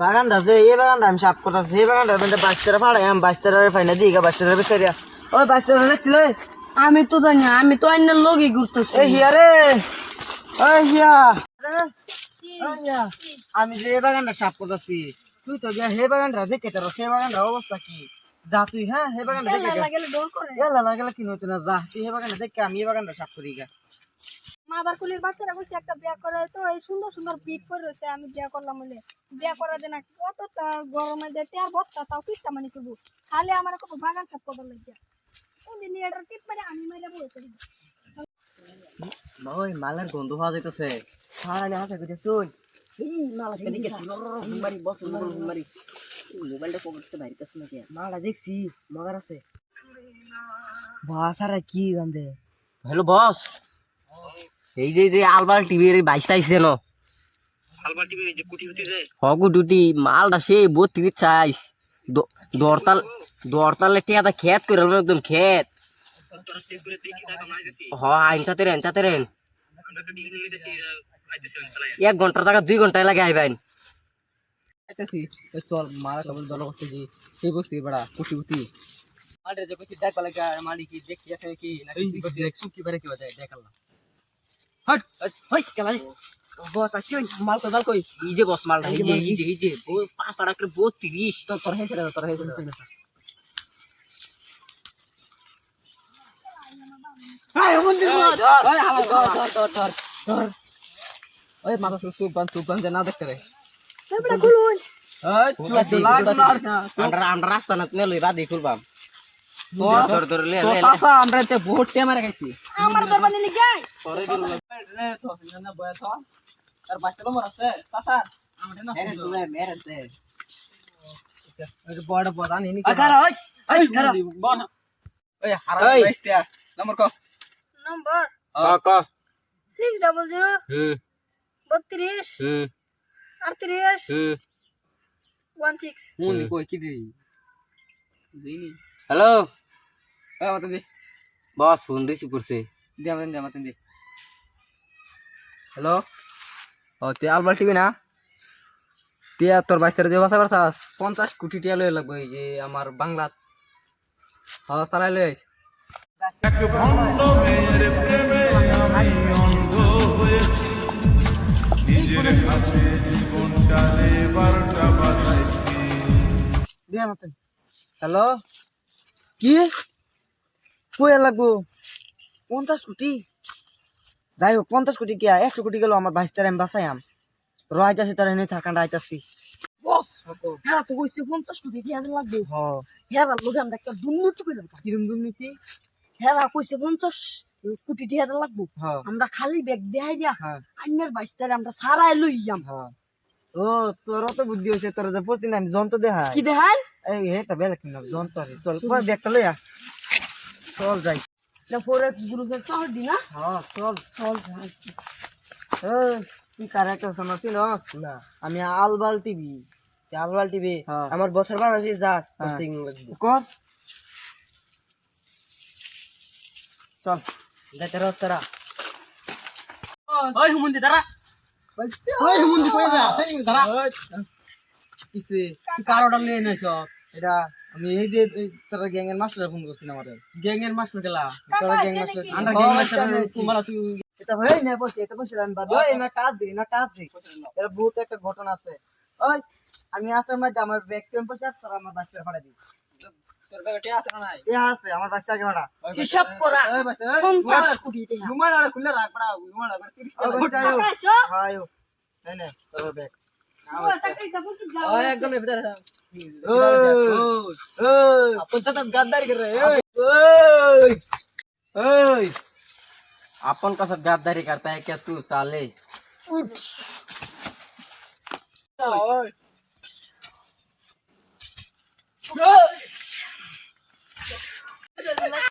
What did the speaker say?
বাগানটা আছে এই বাগানটা আমি সাপ করতেছি এই বাগানটা মানে বাচ্চারা ফাড়াই আমি বাচ্চারা ফাইনা দিই গা বাচ্চারা বেচারিয়া ওই বাচ্চারা দেখছিলে? আমি তো জানি আমি তো অন্য লোকই ঘুরতেছি। এই হিয়া রে! ওই হিয়া! হিয়া, আমি যে এই বাগানটা সাপ করতেছি তুই তো গিয়া হে বাগানটা দেখে তোর সে বাগানটার অবস্থা কি? যা তুই হ্যাঁ হে বাগানটা দেখে যা। গেলে লাগলে কি নতুন যা তুই হে বাগানটা দেখে আমি এই বাগানটা সাপ করি গা। মাদার কুলির বাচ্চারা কইছে একটা বিয়া করে তো এই সুন্দর সুন্দর পিট করে রয়েছে আমি বিয়া করলাম বলে। বিয়া করা দেনা কত তা গরমে দিতে আর বস্তা তাও পিটটা মানে খালি আমার খুব বাগান সাপ করার লাগে ওদিন এটা টিপ মানে আমি বলতে ওই মালের গন্ধ পাওয়া যাইতেছে। সারানি হাতে কইতে এই মাল কেন গেছি মারি বস মারি মোবাইলটা পকেটে বাইরে কাছে নাকি? মালটা দেখছি মগার আছে। বাসারা কি গন্ধে হ্যালো বস। এই যে যে আলবাল টিভির বাইশটা আইসে ন হগু দুটি মালটা সে বত্রিশ চাইস দরতাল দরতালে টিয়াটা খেত করে একদম খেত। হ আইনসাতে রেন চাতে রেন। এক ঘণ্টার টাকা দুই ঘন্টায় লাগে আইবেন। চল মারা কেবল দল করতে জি সেই বসছি বড়া কুটি কুটি। যে দেখ কি দেখি আছে কি না কি করতে দেখ সুকি পারে কি বাজে দেখালাম হট হই কেলা বস আসি মাল তো দাল কই এই যে বস মালটা এই যে এই যে এই যে ও পাঁচ আড়া করে বত্রিশ তো তোর হেছে তোর হেছে আয় মন্দির ওই হালা ধর ধর ধর ধর ধর ওই মাথা সুপ বান সুপ বান না দেখতে রে এবারে খুলুন ওই চুপ লাগ না আমরা আমরা রাস্তা না তুলে লই বাদি খুলবাম তোর ধর ধর লে তোর লে চাচা আমরা তে বহুত তে মারা গেছি আমার দরবারে নিয়ে যাই রে তো তার বাচ্চা নম্বর আছে। চাচা আমাদের না মেরে তুলে মেরে তে ওই বড় বড় আনি নি আগার ওই ওই খারাপ বন। ওই হারা এই। নম্বর কো। নম্বর ক ক। সিক্স ডাবল জিরো হুম বত্রিশ হুম আটত্রিশ হুম ওয়ান সিক্স কই কি রে দিনি হ্যালো এ মত দি বস ফোন রিসিভ করছে দি আমাদের দি দি হ্যালো? ও তুই আলবাল টিভি না? টিয়া তোর বাইশ তারিখ দিয়ে বাসা পারছাস পঞ্চাশ কোটি টিয়া লয়ে লাগবে এই যে আমার বাংলাত হ্যাঁ চালাই লই আইস হ্যালো? কি? কই লাগবো? পঞ্চাশ কোটি? যাই হোক পঞ্চাশ কোটি কি আর একশো কোটি গেল আমার বাইশ তারিখ আমি বাসাইয়াম রয় যাচ্ছে তার এনে থাকাটা আইতাছি বস হ্যাঁ তো কইছে পঞ্চাশ কোটি দিয়ে লাগবে। হ। হ্যাঁ লোকে আমরা একটা দুর্নীতি করে কিরম দুর্নীতি? হ্যাঁ কইছে পঞ্চাশ কোটি দিয়ে লাগবো। আমরা খালি ব্যাগ দেখাই যা হ্যাঁ। আন্যের বাইশ তারিখ আমরা সারাই লই যাম। ও তোর তো বুদ্ধি হয়েছে তোর যে প্রতিদিন আমি যন্ত্র দেখাই। কি দেখান এই বেলা কিনা যন্ত্র চল ব্যাগটা লইয়া। চল যাই। না পরে গ্রুপের দি না? হ্যাঁ চল। চল তুই কার একটা সমস্যা নস না। আমি আলবাল টিভি। আলবাল টিভি হ্যাঁ। আমার বছর বানাইছি যাস তোর হ্যাঁ। কর। চল যাইতে রস তারা ওই হুমন্দি দাঁড়া। ওই হুমন্দি কই যা সেই দাঁড়া। কিসে? তুই কার অর্ডার নিয়ে নাইছ এটা আমি এই যে এই তোর গ্যাং এর মাস্টার ফোন করছিস আমাদের গ্যাং এর মাস্টার গেলা। তোর gang master. Under gang master কুমালা তুই এটা ভাই না বসে এটা বসে আমি ভাবি ওই না কাজ দি না কাজ দি এটা বহুত একটা ঘটনা আছে। ওই আমি আসার মধ্যে আমার ব্যাগ টেম্পো চার তোর আমার বাচ্চা ফাড়া দি তোর ব্যাগে আছে না নাই? এ আছে আমার বাচ্চা আগে ফাড়া হিসাব করা। পঞ্চাশ কোটি টাকা রুমাল আর খুলে রাখ পড়া রুমাল আর 30 টাকা আয়ো নাই নাই তোর ব্যাগ। একদম ভিতরে आपण सतत गद्दारी करता है क्या तू साले उठ